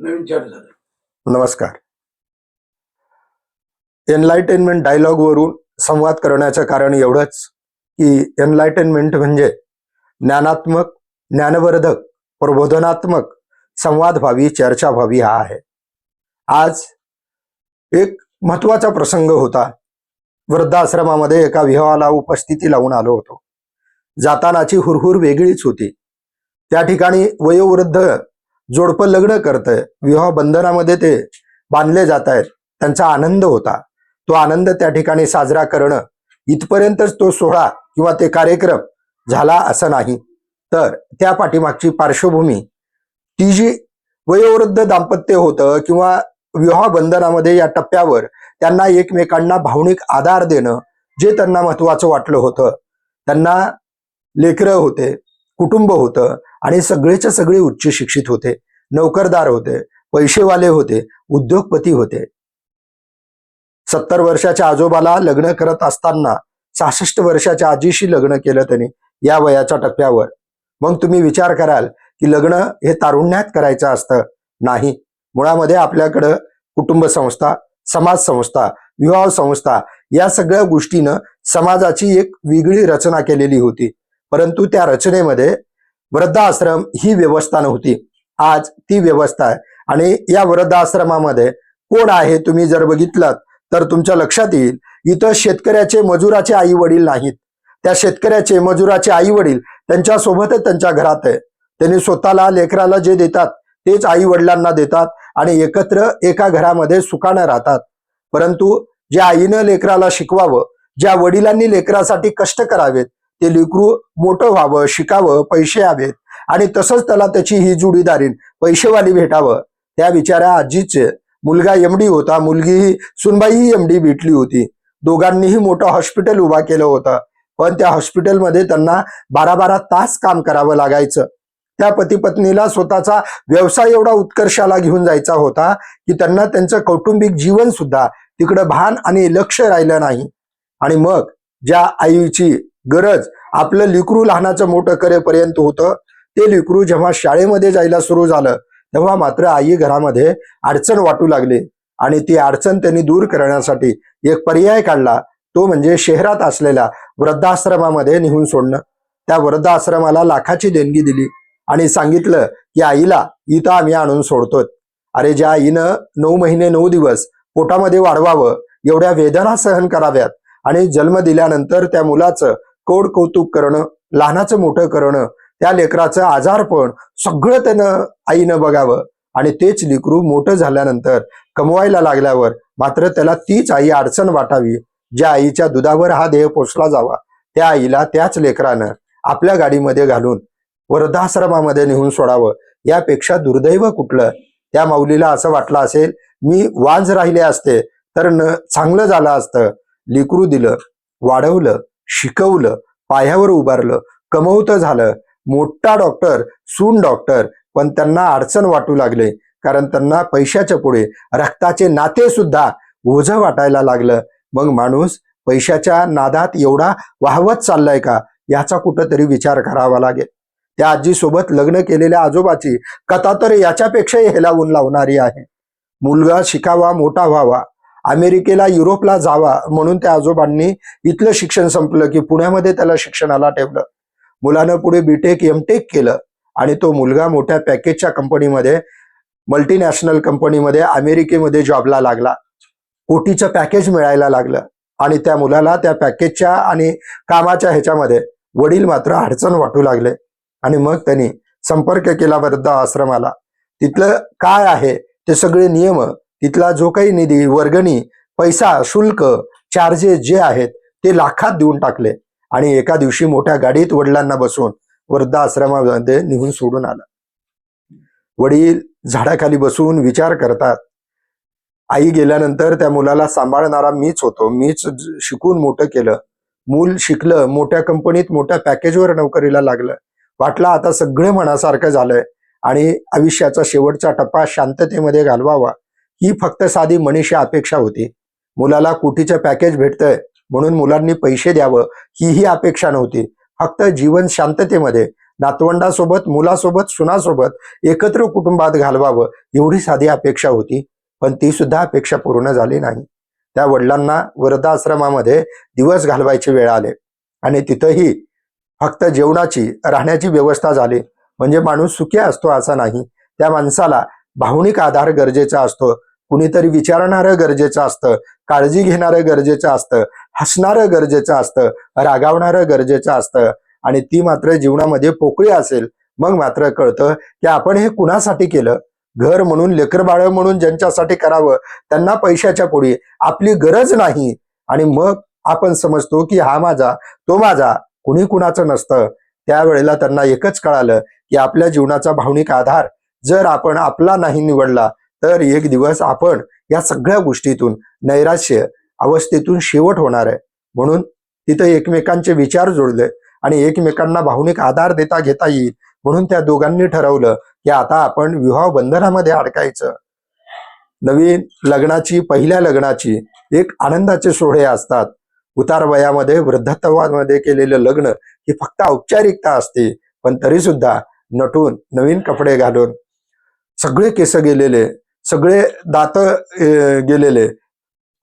नवीन चालू झालं. नमस्कार. एनलाइटेनमेंट डायलॉग वरून संवाद करण्याचं कारण एवढंच की एनलाइटेनमेंट म्हणजे ज्ञानात्मक ज्ञानवर्धक प्रबोधनात्मक संवाद व्हावी चर्चा व्हावी हा आहे. आज एक महत्त्वाचा प्रसंग होता. वृद्धाश्रमामध्ये एका विवाहाला उपस्थिती लावून आलो होतो. जातानाची हुरहुर वेगळीच होती. त्या ठिकाणी वयोवृद्ध जोडपं लग्न करतंय. विवाह बंधनामध्ये ते बांधले जात आहेत त्यांचा आनंद होता. तो आनंद त्या ठिकाणी साजरा करणं इथपर्यंतच तो सोहळा किंवा ते कार्यक्रम झाला असं नाही. तर त्या पाठीमागची पार्श्वभूमी ती जी वयोवृद्ध दाम्पत्य होतं किंवा विवाह बंधनामध्ये या टप्प्यावर त्यांना एकमेकांना भावनिक आधार देणं जे त्यांना महत्वाचं वाटलं होतं. त्यांना लेकरं होते कुटुंब होतं आणि सगळेच्या सगळे उच्च शिक्षित होते नोकरदार होते पैसेवाले होते उद्योगपती होते. सत्तर वर्षाच्या आजोबाला लग्न करत असताना सहासष्ट वर्षाच्या आजीशी लग्न केलं त्यांनी या वयाच्या टप्प्यावर. मग तुम्ही विचार कराल की लग्न हे तारुण्यात करायचं असतं? नाही. मुळामध्ये आपल्याकडं कुटुंब संस्था समाज संस्था विवाह संस्था या सगळ्या गोष्टीनं समाजाची एक वेगळी रचना केलेली होती. परंतु त्या रचनेमध्ये वृद्धाश्रम ही व्यवस्था नव्हती. आज ती व्यवस्था आहे. आणि या वृद्धाश्रमामध्ये कोण आहे तुम्ही जर बघितलं तर तुमच्या लक्षात येईल इथं शेतकऱ्याचे मजुराचे आई वडील नाहीत. त्या शेतकऱ्याचे मजुराचे आई वडील त्यांच्या सोबतच त्यांच्या घरात आहे. त्यांनी स्वतःला लेकराला जे देतात तेच आई वडिलांना देतात आणि एकत्र एका घरामध्ये सुखानं राहतात. परंतु ज्या आईनं लेकराला शिकवावं ज्या वडिलांनी लेकरासाठी कष्ट करावेत ते लेकरू मोठं व्हावं शिकावं पैसे यावेत. आणि तसंच त्याला त्याची ही जुडीदारीन पैसेवाली भेटावं. त्या बिचाऱ्या आजीचे मुलगा एमडी होता मुलगी ही सुनबाई एमडी भेटली होती. दोघांनीही मोठं हॉस्पिटल उभा केलं होतं. पण त्या हॉस्पिटलमध्ये त्यांना बारा बारा तास काम करावं लागायचं. त्या पती पत्नीला स्वतःचा व्यवसाय एवढा उत्कर्षाला घेऊन जायचा होता की त्यांना त्यांचं कौटुंबिक जीवन सुद्धा तिकडं भान आणि लक्ष राहिलं नाही. आणि मग ज्या आईची गरज आपलं लिकरू लहानाचं मोठं करेपर्यंत होतं. ते लिकरू जेव्हा शाळेमध्ये जायला सुरू झालं तेव्हा मात्र आई घरामध्ये अडचण वाटू लागली. आणि ती अडचण त्यांनी दूर करण्यासाठी एक पर्याय काढला. तो म्हणजे शहरात असलेल्या वृद्धाश्रमामध्ये नेहून सोडणं. त्या वृद्धाश्रमाला लाखाची देणगी दिली आणि सांगितलं की आईला इथं आम्ही आणून सोडतोय. अरे ज्या आईनं नऊ महिने नऊ दिवस पोटामध्ये वाढवावं एवढ्या वेदना सहन कराव्यात आणि जन्म दिल्यानंतर त्या मुलाचं कोड कौतुक करणं लहानाचं मोठं करणं त्या लेकराचं आजारपण सगळं त्यानं आईनं बघावं. आणि तेच लेकरू मोठं झाल्यानंतर कमवायला लागल्यावर मात्र त्याला तीच आई अडचण वाटावी. ज्या आईच्या दुधावर हा देह पोचला जावा त्या आईला त्याच लेकरानं आपल्या गाडीमध्ये घालून वृद्धाश्रमामध्ये नेऊन सोडावं. यापेक्षा दुर्दैव कुठलं? त्या माऊलीला असं वाटलं असेल मी वांज राहिले असते तर न चांगलं झालं असतं. लिकरू दिलं वाढवलं. शिकवलं पायावर उभारलं कमवतं झालं. मोठा डॉक्टर सून डॉक्टर पण त्यांना अडचण वाटू लागले. कारण त्यांना पैशाच्या पुढे रक्ताचे नाते सुद्धा ओझ वाटायला लागलं. मग माणूस पैशाच्या नादात एवढा वाहवत चाललाय का? याचा कुठंतरी विचार करावा लागेल. त्या आजीसोबत लग्न केलेल्या आजोबाची कथा तर याच्यापेक्षाही हेलावून लावणारी आहे. मुलगा शिकावा मोठा व्हावा. अमेरिकेला युरोपला जावा म्हणून त्या आजोबांनी इथलं शिक्षण संपलं की पुण्यामध्ये त्याला शिक्षणाला ठेवलं. मुलानं पुढे बीटेक एमटेक केलं आणि तो मुलगा मोठ्या पॅकेजच्या कंपनीमध्ये मल्टीनॅशनल कंपनीमध्ये अमेरिकेमध्ये जॉबला लागला. कोटीचं पॅकेज मिळायला लागलं आणि त्या मुलाला त्या पॅकेजच्या आणि कामाच्या ह्याच्यामध्ये वडील मात्र अडचण वाटू लागले आणि मग त्यांनी संपर्क केला वृद्ध आश्रमाला तिथलं काय आहे? ते सगळे नियम तिथला जो काही निधी वर्गणी पैसा शुल्क चार्जेस जे आहेत ते लाखात देऊन टाकले. आणि एका दिवशी मोठ्या गाडीत वडिलांना बसवून वृद्धाश्रमामध्ये निघून सोडून आला. वडील झाडाखाली बसून विचार करतात. आई गेल्यानंतर त्या मुलाला सांभाळणारा मीच होतो. मीच शिकून मोठं केलं. मूल शिकलं. मोठ्या कंपनीत मोठ्या पॅकेजवर नोकरीला लागलं. वाटलं आता सगळं मनासारखं झालंय. आणि आयुष्याचा शेवटचा टप्पा शांततेमध्ये घालवावा. ही फक्त साधी मनीषी अपेक्षा होती. मुलाला कोटीचं पॅकेज भेटतंय म्हणून मुलांनी पैसे द्यावं ही ही अपेक्षा नव्हती. फक्त जीवन शांततेमध्ये नातवंडासोबत मुलासोबत सुनासोबत एकत्र कुटुंबात घालवावं एवढी साधी अपेक्षा होती पण ती सुद्धा अपेक्षा पूर्ण झाली नाही. त्या वडिलांना वृद्धाश्रमामध्ये दिवस घालवायची वेळ आले आणि तिथंही फक्त जेवणाची राहण्याची व्यवस्था झाली. म्हणजे माणूस सुखी असतो असा नाही. त्या माणसाला भावनिक आधार गरजेचा असतो. कुणीतरी विचारणारं गरजेचं असतं काळजी घेणारं गरजेचं असतं हसणारं गरजेचं असतं रागावणारं गरजेचं असतं आणि ती मात्र जीवनामध्ये पोकळी असेल मग मात्र कळतं की आपण हे कुणासाठी केलं? घर म्हणून लेकर बाळ म्हणून ज्यांच्यासाठी करावं त्यांना पैशाच्या पुढे आपली गरज नाही आणि मग आपण समजतो की हा माझा तो माझा कुणी कुणाचं नसतं. त्यावेळेला त्यांना एकच कळालं की आपल्या जीवनाचा भावनिक आधार जर आपण आपला नाही निवडला तर एक दिवस आपण या सगळ्या गोष्टीतून नैराश्य अवस्थेतून शेवट होणार आहे. म्हणून तिथं एकमेकांचे विचार जोडले आणि एकमेकांना भावनिक आधार देता घेता येईल. म्हणून त्या दोघांनी ठरवलं की आता आपण विवाह बंधनामध्ये अडकायचं. नवीन लग्नाची पहिल्या लग्नाची एक आनंदाचे सोहळे असतात. उतार वयामध्ये वृद्धत्वामध्ये केलेलं लग्न ही फक्त औपचारिकता असते पण तरी सुद्धा नटून नवीन कपडे घालून सगळे केस गेलेले सगळे दात गेलेले.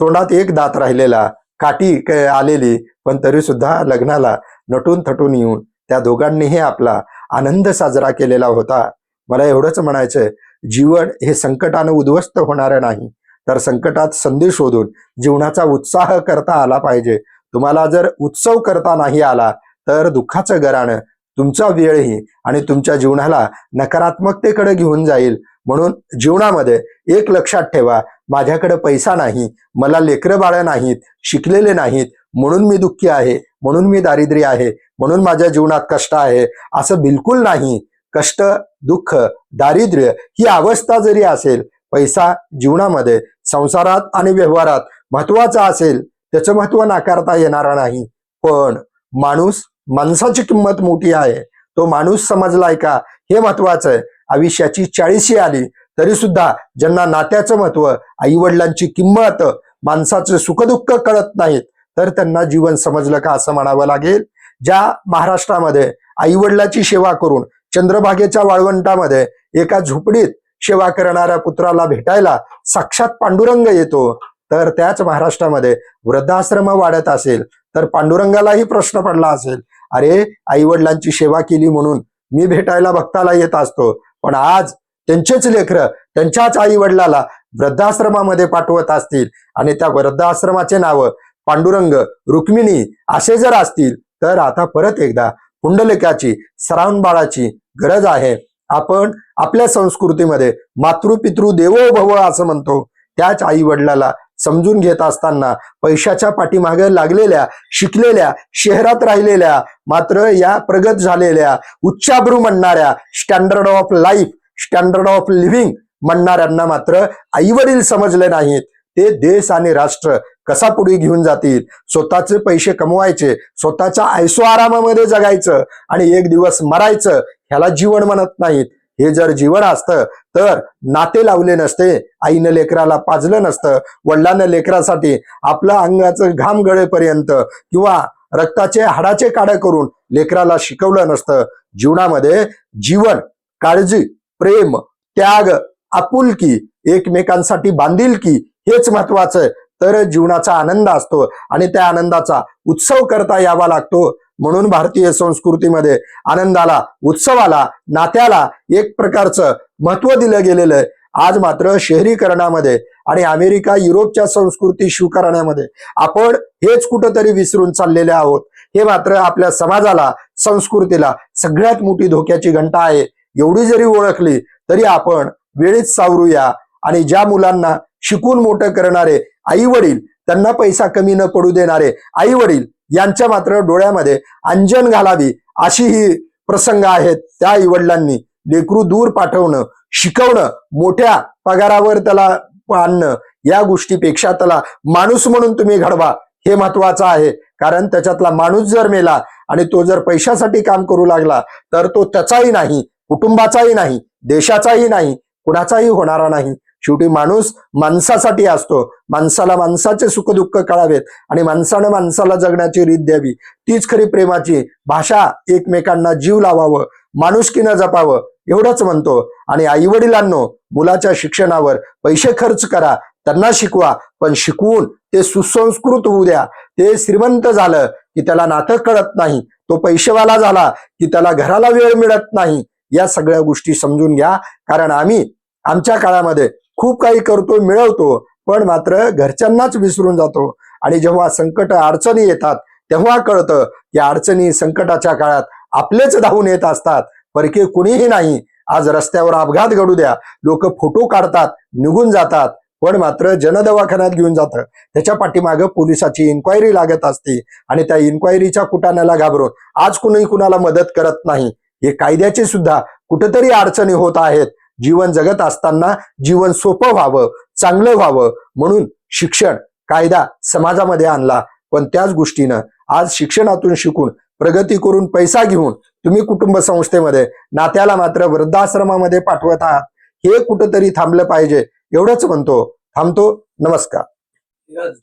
तोंडात एक दात राहिलेला. काठी आलेली. पण तरी सुद्धा लग्नाला नटून थटून येऊन त्या दोघांनीही आपला आनंद साजरा केलेला होता. मला एवढंच म्हणायचंय जीवन हे संकटानं उद्ध्वस्त होणारं नाही तर संकटात संधी शोधून जीवनाचा उत्साह करता आला पाहिजे. तुम्हाला जर उत्सव करता नाही आला तर दुःखाचं गराणं तुमचा वेळही आणि तुमच्या जीवनाला नकारात्मकतेकडे घेऊन जाईल. म्हणून जीवनामध्ये एक लक्षात ठेवा माझ्याकडे पैसा नाही मला लेकरं बाळं नाहीत शिकलेले नाहीत म्हणून मी दुःखी आहे म्हणून मी दारिद्र्य आहे म्हणून माझ्या जीवनात कष्ट आहे असं बिलकुल नाही. कष्ट दुःख दारिद्र्य ही अवस्था जरी असेल पैसा जीवनामध्ये संसारात आणि व्यवहारात महत्त्वाचा असेल त्याचं महत्त्व नाकारता येणार नाही. पण माणूस माणसाची किंमत मोठी आहे. तो माणूस समजलाय का? हे महत्वाचं आहे. आयुष्याची चाळीशी आली तरी सुद्धा ज्यांना नात्याचं महत्त्व आई वडिलांची किंमत माणसाचं सुखदुःख कळत नाहीत तर त्यांना जीवन समजलं का असं म्हणावं लागेल? ज्या महाराष्ट्रामध्ये आई वडिलाची सेवा करून चंद्रभागेच्या वाळवंटामध्ये एका झोपडीत सेवा करणाऱ्या पुत्राला भेटायला साक्षात पांडुरंग येतो तर त्याच महाराष्ट्रामध्ये वृद्धाश्रम वाढत असेल तर पांडुरंगालाही प्रश्न पडला असेल. अरे आई वडिलांची सेवा केली म्हणून मी भेटायला भक्ताला येत असतो. पण आज त्यांचेच लेकर त्यांच्याच आई वडिलाला वृद्धाश्रमामध्ये पाठवत असतील आणि त्या वृद्धाश्रमाचे नाव पांडुरंग रुक्मिणी असे जर असतील तर आता परत एकदा पुंडलिकाची श्रावण बाळाची गरज आहे. आपण आपल्या संस्कृतीमध्ये मातृपितृ देवो भव असं म्हणतो. त्याच आई वडिलाला समजून घेत असताना पैशाच्या पाठीमागे लागलेल्या शिकलेल्या शहरात राहिलेल्या मात्र या प्रगत झालेल्या उच्चाभ्रू म्हणणाऱ्या standard of life standard of living म्हणणाऱ्यांना मात्र आईवडील समजले नाहीत. ते देश आणि राष्ट्र कसा पुढे घेऊन जातील? स्वतःचे पैसे कमवायचे स्वतःच्या ऐसो आरामामध्ये जगायचं आणि एक दिवस मरायचं ह्याला जीवन म्हणत नाहीत. हे जर जीवन असतं तर नाते लावले नसते आईनं लेकराला पाजलं नसतं वडिलांना लेकरासाठी आपलं अंगाचं घाम गळेपर्यंत किंवा रक्ताचे हाडाचे काढे करून लेकराला शिकवलं नसतं. जीवनामध्ये जीवन काळजी प्रेम त्याग आपुलकी एकमेकांसाठी बांधिलकी हेच महत्वाचं आहे. तर जीवनाचा आनंद असतो आणि त्या आनंदाचा उत्सव करता यावा लागतो. म्हणून भारतीय संस्कृतीमध्ये आनंदाला उत्सवाला नात्याला एक प्रकारचं महत्त्व दिलं गेलेलं आहे. आज मात्र शहरीकरणामध्ये आणि अमेरिका युरोपच्या संस्कृती स्वीकारण्यामध्ये आपण हेच कुठंतरी विसरून चाललेले आहोत. हे मात्र आपल्या समाजाला संस्कृतीला सगळ्यात मोठी धोक्याची घंटा आहे. एवढी जरी ओळखली तरी आपण वेळीच सावरूया आणि ज्या मुलांना शिकून मोठं करणारे आई वडील त्यांना पैसा कमी न पडू देणारे आई वडील यांच्या मात्र डोळ्यामध्ये अंजन घालावी अशी ही प्रसंग आहेत त्या आई वडिलांनी लेकरू दूर पाठवणं शिकवणं मोठ्या पगारावर त्याला आणणं या गोष्टीपेक्षा त्याला माणूस म्हणून तुम्ही घडवा हे महत्वाचं आहे. कारण त्याच्यातला माणूस जर मेला आणि तो जर पैशासाठी काम करू लागला तर तो त्याचाही नाही कुटुंबाचाही नाही देशाचाही नाही कुणाचाही होणारा नाही. शेवटी माणूस माणसासाठी असतो. माणसाला माणसाचे सुखदुःख कळावेत आणि माणसानं माणसाला जगण्याची रीत द्यावी. तीच खरी प्रेमाची भाषा एकमेकांना जीव लावावं माणुसकीनं जपावं एवढंच म्हणतो. आणि आई वडिलांनो मुलाच्या शिक्षणावर पैसे खर्च करा त्यांना शिकवा पण शिकवून ते सुसंस्कृत होऊ द्या. ते श्रीमंत झालं की त्याला नातं कळत नाही. तो पैसेवाला झाला की त्याला घराला वेळ मिळत नाही. या सगळ्या गोष्टी समजून घ्या. कारण आम्ही आमच्या काळामध्ये खूप काही करतो मिळवतो पण मात्र घरच्यांनाच विसरून जातो. आणि जेव्हा संकट अडचणी येतात तेव्हा कळतं की अडचणी संकटाच्या काळात आपलेच धावून येत असतात. परके कुणीही नाही. आज रस्त्यावर अपघात घडू द्या. लोक फोटो काढतात निघून जातात. पण मात्र जनदवाखान्यात घेऊन जातं. त्याच्या पाठीमागं पोलिसाची इन्क्वायरी लागत असते. आणि त्या इन्क्वायरीच्या कुटाण्याला घाबरून आज कुणी कुणाला मदत करत नाही. हे कायद्याची सुद्धा कुठेतरी अडचणी होत आहेत. जीवन जगत असताना जीवन सोपं व्हावं चांगलं व्हावं म्हणून शिक्षण कायदा समाजामध्ये आणला. पण त्याच गोष्टीनं आज शिक्षणातून शिकून प्रगती करून पैसा घेऊन तुम्ही कुटुंब संस्थेमध्ये नात्याला मात्र वृद्धाश्रमामध्ये पाठवत आहात. हे कुठंतरी थांबलं पाहिजे. एवढंच म्हणतो. थांबतो. नमस्कार.